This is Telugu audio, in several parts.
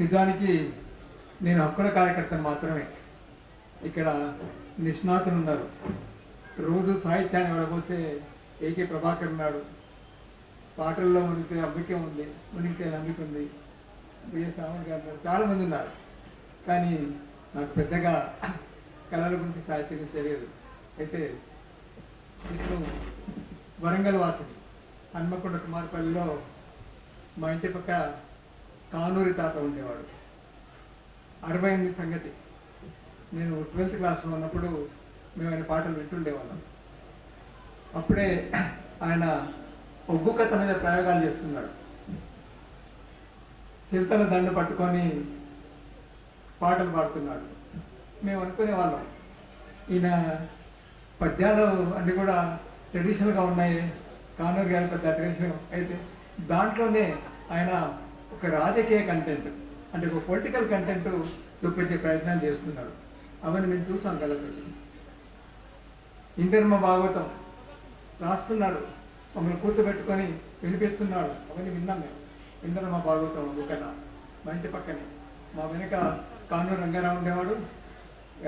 నిజానికి నేను హక్కుల కార్యకర్తను మాత్రమే. ఇక్కడ నిష్ణాతులు ఉన్నారు. రోజు సాహిత్యాన్ని వెళ్ళబోసే ఏకే ప్రభాకర్ ఉన్నాడు. పాటల్లో మునిగితే అంబికే ఉంది మునిగితే నమ్మిక ఉంది. బిఎస్ రామన్ గారు చాలామంది ఉన్నారు. కానీ నాకు పెద్దగా కళల గురించి సాహిత్యం గురించి తెలియదు. అయితే ఇప్పుడు వరంగల్ వాసిని హన్మకొండ కుమార్పల్లిలో మా ఇంటి పక్క కానూరి తాత ఉండేవాడు. అరవై ఎనిమిది సంగతి. నేను ట్వెల్త్ క్లాస్లో ఉన్నప్పుడు మేము ఆయన పాటలు వింటుండేవాళ్ళం. అప్పుడే ఆయన ఒగ్గు కథ మీద ప్రయోగాలు చేస్తున్నాడు. చిరుతల దండ పట్టుకొని పాటలు పాడుతున్నాడు. మేము అనుకునే వాళ్ళం ఈయన పద్యాలు అన్నీ కూడా ట్రెడిషనల్గా ఉన్నాయి. కానూరు గారి పెద్ద ట్రెడిషన్ అయితే దాంట్లోనే ఆయన ఒక రాజకీయ కంటెంట్ అంటే ఒక పొలిటికల్ కంటెంట్ చూపించే ప్రయత్నం చేస్తున్నాడు అవన్నీ మేము చూసాం కలపతి ఇంటర్మ భాగవతం రాస్తున్నాడు మమ్మల్ని కూర్చోబెట్టుకొని వినిపిస్తున్నాడు అవన్నీ విన్నాం మేము. ఇంటర్మ భాగవతం ఒకట మా ఇంటి పక్కనే. మా వెనుక కానూ రంగారావు ఉండేవాడు.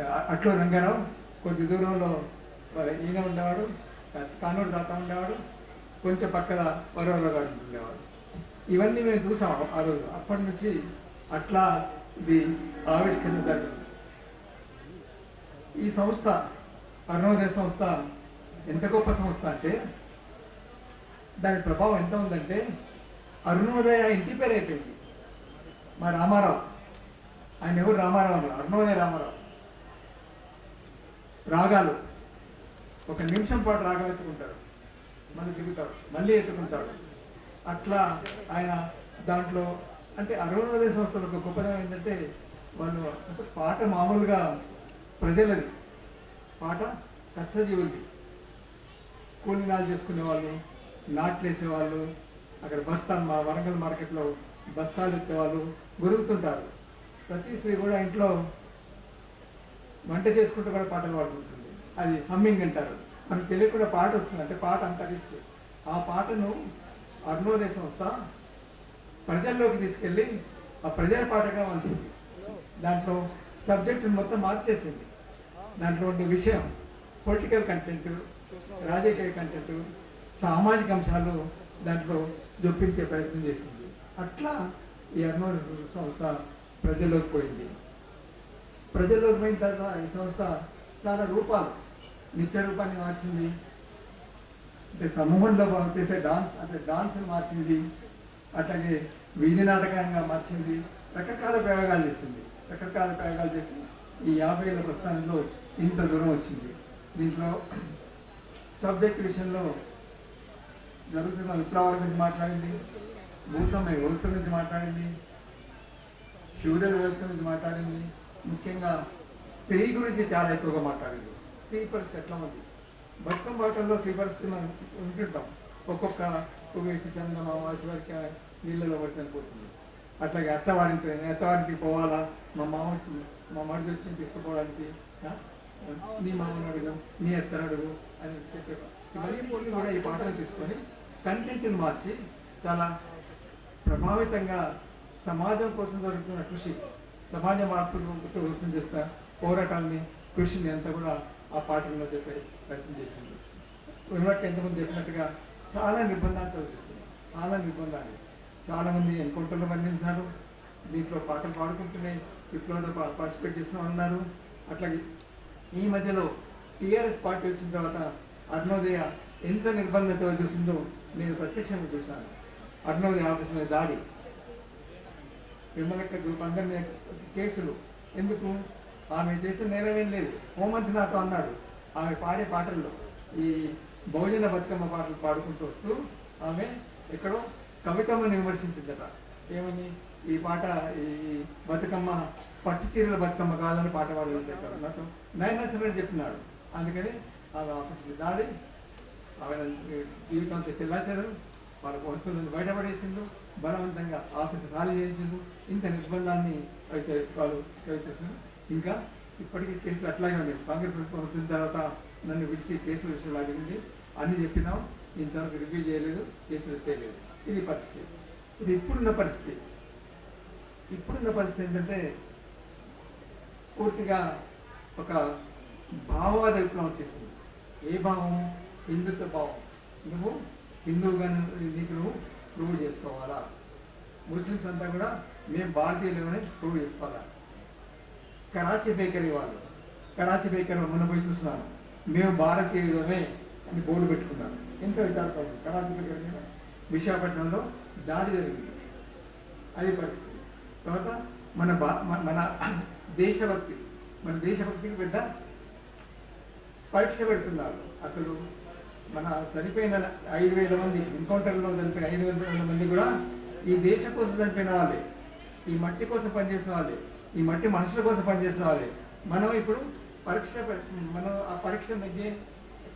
అ- అట్లో రంగారావు. కొద్ది దూరంలో వాళ్ళ ఈయన ఉండేవాడు. కానూరు దాత ఉండేవాడు. కొంచెం పక్కన వరవర ఉండేవాడు ఇవన్నీ మేము చూసాం ఆ రోజు. అప్పటి నుంచి అట్లా ఇది ఆవిష్కరణ జరిగింది ఈ సంస్థ అరుణోదయ సంస్థ ఎంత గొప్ప సంస్థ అంటే దాని ప్రభావం ఎంత ఉందంటే అరుణోదయ ఇంటి పేరు అయిపోయింది. మా రామారావు. ఆయన ఎవరు? రామారావు అన్నారు. అరుణోదయ రామారావు. రాగాలు. ఒక నిమిషం పాటు రాగం ఎత్తుకుంటారు. మళ్ళీ దిగుతాడు మళ్ళీ ఎత్తుకుంటాడు అట్లా ఆయన దాంట్లో అంటే అరుణోదయ సంస్థలు ఒక గొప్పదనం ఏంటంటే వాళ్ళు అసలు పాట మామూలుగా ప్రజలది. పాట కష్టజీవులది. కూలినాలు చేసుకునే వాళ్ళు నాట్లు వేసేవాళ్ళు అక్కడ బస్తాలు మా వరంగల్ మార్కెట్లో బస్తాలు ఎత్తేవాళ్ళు గురుగుతుంటారు. ప్రతి స్త్రీ కూడా ఇంట్లో వంట చేసుకుంటూ కూడా పాటలు పాడుకుంటుంది అది హమ్మింగ్ అంటారు. మనకు తెలియకుండా పాట వస్తుంది. అంటే పాట అంత రిచ్. ఆ పాటను అర్ణోదయ సంస్థ ప్రజల్లోకి తీసుకెళ్ళి ఆ ప్రజల పాటగా మార్చింది దాంట్లో సబ్జెక్ట్ మొత్తం మార్చేసింది. దాంట్లో ఉండే విషయం పొలిటికల్ కంటెంట్ రాజకీయ కంటెంట్ సామాజిక అంశాలు దాంట్లో జొప్పించే ప్రయత్నం చేసింది. అట్లా ఈ అరుణోదయ సంస్థ ప్రజల్లోకి పోయింది. ప్రజల్లోకి పోయిన తర్వాత ఈ సంస్థ చాలా రూపాలు నిత్య రూపాన్ని మార్చింది. అంటే సమూహంలో చేసే డాన్స్ అంటే డాన్స్ మార్చింది అట్లాగే వీధి నాటకంగా మార్చింది రకరకాల ప్రయోగాలు చేసింది. రకరకాల ప్రయోగాలు చేసి ఈ యాభై ఏళ్ళ ప్రస్థానంలో ఇంత దూరం వచ్చింది. దీంట్లో సబ్జెక్ట్ విషయంలో జరుగుతున్న విప్లవాల గురించి మాట్లాడింది భూస్వామ్య వ్యవస్థ గురించి మాట్లాడింది ఫ్యూడల్ వ్యవస్థ గురించి మాట్లాడింది ముఖ్యంగా స్త్రీ గురించి చాలా ఎక్కువగా మాట్లాడింది. స్త్రీ పరిస్థితి ఎట్లా ఉంది? బతుకమ్మ బాటల్లో స్త్రీ మనం ఉంటుంటాం ఒక్కొక్క వేసి చందమామ వారికి నీళ్ళలో పడి పోతుంది. అట్లాగే అత్తవారింటి అత్తవారికి పోవాలా? మా మామ మా మడిది వచ్చి తీసుకుపోవడానికి నీ మామను అడుగు నీ అత్తను అడుగు అని చెప్పేవారు. ఇవన్నీ కూడా ఈ పాటలు తీసుకొని కంటెంట్ని మార్చి చాలా ప్రభావితంగా సమాజం కోసం జరుగుతున్న కృషి సమాజ మార్పులు గుర్తు చేస్తా పోరాటాన్ని కృషిని అంతా కూడా ఆ పాటల్లో చెప్పే ప్రయత్నం చేసింది ఉన్నట్టు ఎంతమంది చెప్పినట్టుగా చాలా నిర్బంధాలతో చూస్తుంది చాలా నిర్బంధాలు. చాలామంది ఎన్కౌంటర్లు బంధించారు దీంట్లో పాటలు పాడుకుంటున్నాయి. విప్లవంలో పార్టిసిపేట్ చేసిన ఉన్నారు అట్లాగే ఈ మధ్యలో టీఆర్ఎస్ పార్టీ వచ్చిన తర్వాత అరుణోదయ ఎంత నిర్బంధంతో చూసిందో నేను ప్రత్యక్షంగా చూశాను. అరుణోదయ ఆఫీస్ మీద దాడి. విమలక్క గ్రూప్ అందరినీ కేసులు. ఎందుకు? ఆమె చేసిన నేరమేం లేదు. హోమంతి నాతో అన్నాడు. ఆమె పాడే పాటల్లో ఈ బహుజన బతుకమ్మ పాటలు పాడుకుంటూ వస్తూ ఆమె ఎక్కడో కవితమ్మని విమర్శించిందట. ఏమని? ఈ పాట ఈ బతుకమ్మ పట్టు చీరల బతుకమ్మ కాదని పాట పాడని చెప్పారు నాతో నయనరసింహుడు చెప్పినాడు. అందుకని ఆమె ఆఫీస్కి దాడి ఆమె జీవితంతో చెల్లాచారు వాళ్ళకు వస్తువులను బయటపడేసిండు బలవంతంగా ఆఫీస్ ఖాళీ చేయించిండు ఇంత నిర్బంధాన్ని అయితే వాళ్ళు చేస్తున్నారు ఇంకా ఇప్పటికీ కేసులు అట్లాగే ఉన్నాయి కాంగ్రెస్ ప్రభుత్వం వచ్చిన తర్వాత నన్ను విడిచి కేసు విషయంలో అడిగింది. అన్ని చెప్పినాం. ఇంతవరకు రివ్యూ చేయలేదు. కేసులు ఎత్తేయలేదు ఇది పరిస్థితి. ఇది ఇప్పుడున్న పరిస్థితి. ఇప్పుడున్న పరిస్థితి ఏంటంటే పూర్తిగా ఒక భావవాద విప్లవం వచ్చేసింది. ఏ భావం? హిందుత్వ భావం. నువ్వు హిందువుగా నీకు నువ్వు ప్రూవ్ చేసుకోవాలా? ముస్లిమ్స్ అంతా కూడా మేము భారతీయులమని ప్రూవ్ చేసుకోవాలా? కరాచీ బేకరీ వాళ్ళు. కరాచీ బేకరీ మొన్న పోయి చూస్తున్నాను మేము భారతీయులమే అని బోర్డు పెట్టుకున్నారు ఎంత విచారపడ కరాచీ బేకరీ విశాఖపట్నంలో దాడి జరిగింది. అది పరిస్థితి. తర్వాత మన బా మన- మన దేశభక్తి మన దేశభక్తికి పెద్ద పరీక్ష పెడుతున్నారు. అసలు మన చనిపోయిన ఐదు వేల మంది ఎన్కౌంటర్లో చనిపోయిన ఐదు వేల మంది కూడా ఈ దేశం కోసం చనిపోయిన వాళ్ళే. ఈ మట్టి కోసం పనిచేసిన వాళ్ళే. ఈ మట్టి మనుషుల కోసం పనిచేసిన వాళ్ళే. మనం ఇప్పుడు పరీక్ష మనం ఆ పరీక్ష నెగ్గే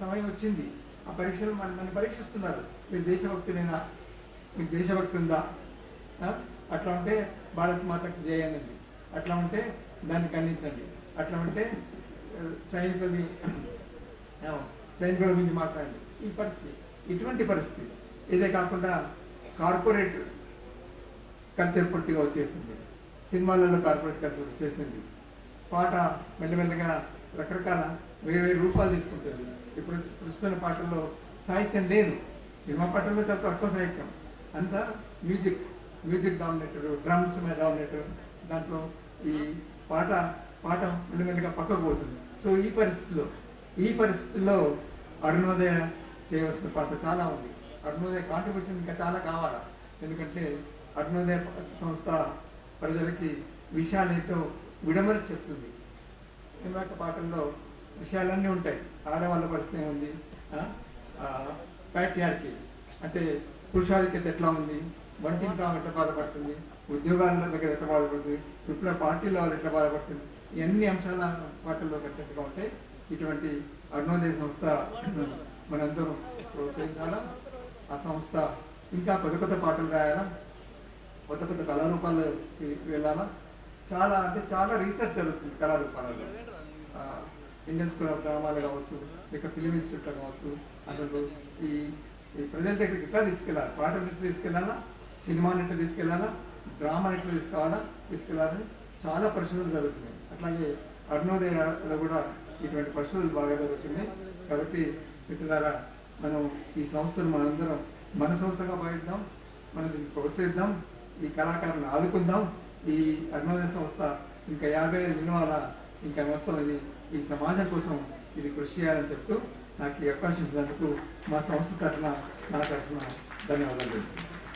సమయం వచ్చింది. ఆ పరీక్షలు మన మన పరీక్షిస్తున్నారు. మీరు దేశభక్తులైనా మీకు దేశభక్తి ఉందా? అట్లా ఉంటే భారత్ మాతకు జయనండి అట్లా ఉంటే దాన్ని ఖండించండి. అట్లా ఉంటే సైనికులని సైనికుల గురించి మాట్లాడండి. ఈ పరిస్థితి ఇటువంటి పరిస్థితి. ఇదే కాకుండా కార్పొరేట్ కల్చర్ పొట్టిగా వచ్చేసింది. సినిమాలలో కార్పొరేట్ కల్చర్ చేసింది పాట మెల్లమెల్లగా రకరకాల వేరే వేరే రూపాలు తీసుకుంటుంది. ఇప్పుడు ప్రస్తుత పాటల్లో సాహిత్యం లేదు. సినిమా పాటల్లో చాలా తక్కువ సాహిత్యం. అంతా మ్యూజిక్ మ్యూజిక్ డామినేటర్ డ్రమ్స్ మీద డామినేటర్ దాంట్లో ఈ పాట పాట మెల్లమెల్లగా పక్కకు పోతుంది. సో ఈ పరిస్థితిలో ఈ పరిస్థితుల్లో అరుణోదయ చేయవలసిన పాట చాలా ఉంది. అరుణోదయ కాంట్రిబ్యూషన్ ఇంకా చాలా కావాలా? ఎందుకంటే అరుణోదయ సంస్థ ప్రజలకి విషయాలేంటో విడమరి చెప్తుంది. ఇందాక పాటల్లో విషయాలన్నీ ఉంటాయి. ఆడవాళ్ళ పరిస్థితి ఏముంది? ప్యాట్యార్కి అంటే పురుషాధిక్యత ఎట్లా ఉంది? వంటి ఆమె ఎట్లా బాధపడుతుంది? ఉద్యోగాల దగ్గర ఎట్లా బాధపడుతుంది? ఇప్పుడు పార్టీలో వాళ్ళు ఎట్లా బాధపడుతుంది? ఇవన్నీ అంశాల పాటల్లో కట్టేట్టుగా ఉంటాయి ఇటువంటి అరుణోదయ సంస్థ మనందరం ప్రోత్సహించాలా? ఆ సంస్థ ఇంకా కొత్త కొత్త పాటలు రాయాలా? కొత్త కొత్త కళారూపాలకి వెళ్ళాలా చాలా అంటే చాలా రీసెర్చ్ జరుగుతుంది కళారూపాలలో. ఇండియన్ స్కూల్ ఆఫ్ డ్రామాలు కావచ్చు లేక ఫిలిం ఇన్స్టిట్యూట్లో కావచ్చు అసలు ఈ ఈ ప్రజల దగ్గరికి ఇట్లా తీసుకెళ్ళాలి? పాటలు ఎట్లా తీసుకెళ్ళాలా? సినిమాని ఎట్లా తీసుకెళ్ళాలా? డ్రామాని ఎట్లా తీసుకోవాలా? తీసుకెళ్ళాలని చాలా పరిశోధనలు జరుగుతున్నాయి. అట్లాగే అరుణోదయలో కూడా ఇటువంటి పరిశోధనలు బాగా జరుగుతున్నాయి. కాబట్టి మిత్రులారా మనం ఈ సంస్థను మనందరం మన సంస్థగా భావిద్దాం మనం దీన్ని ప్రోత్సహిద్దాం. ఈ కళాకారులను ఆదుకుందాం. ఈ అరుణోదయ సంస్థ ఇంకా యాభై ఐదు వినవాలా ఇంకా మొత్తం ఇది ఈ సమాజం కోసం ఇది కృషి చేయాలని చెప్తూ నాకు ఈ అవకాశం ఇచ్చినందుకు మా సంస్థ తరఫున నా తరఫున ధన్యవాదాలు.